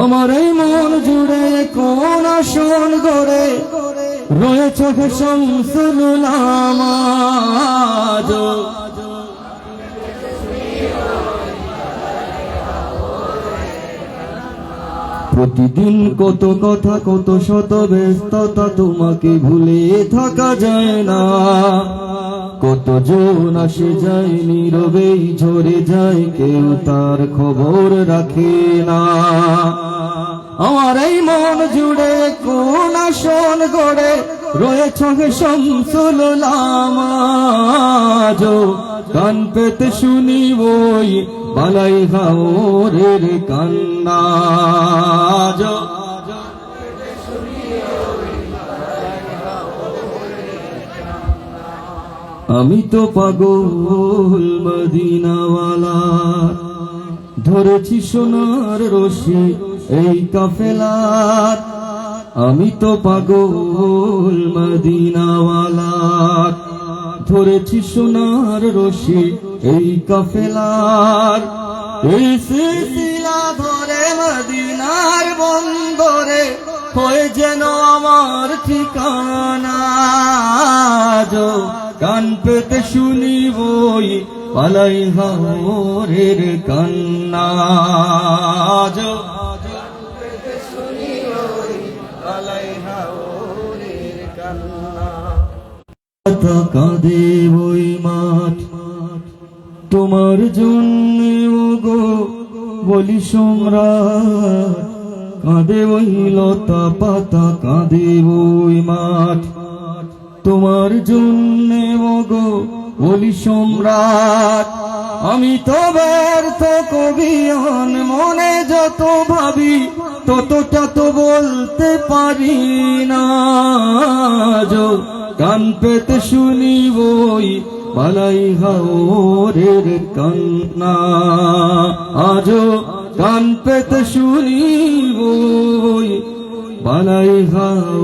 আমার মন জুড়ে কোন আসন গড়ে? রয়েছে প্রতিদিন কত কথা, কত শত ব্যস্ততা তোমাকে ভুলে থাকা যায় না। কত জন আসে যায় নীরবেই ঝরে যায় কেউ তার খবর রাখে না। আমার এই মন জুড়ে কোন আসন গড়ে, রয়েছে শামসুল আমাজ কান পেতে শুনি বই বালাই হাওরের কান্না। আমি তো পাগল মদিনাওয়ালা। ধরেছি সোনার রশি এই কাফেলার। আমি তো পাগল মদিনাওয়ালা। ধরেছি সোনার রশি এই কাফেলার। এই সিলসিলা ধরে মদিনার বন্দরে হয়ে যেন আমার ঠিকানা কান পেতে শুনি বই পালাই হাওরের কান্না। কাঁদে ওই মাঠ। তোমার জন্য গো বলি সম্রাট। কাঁদে ওই লতা পাতা, কাঁদে ওই মাঠ। তোমার জন্য গো বলি সম্রাট, আমি তো ব্যর্থ কবিয়ন মনে যত ভাবি, ততটা তো বলতে পারি না। কান পেতে শুনি বই বালাই হাওরের কান্না। আজো কান পেতে শুনি বই পালাই ভাওরের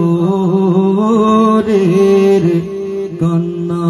কন্যা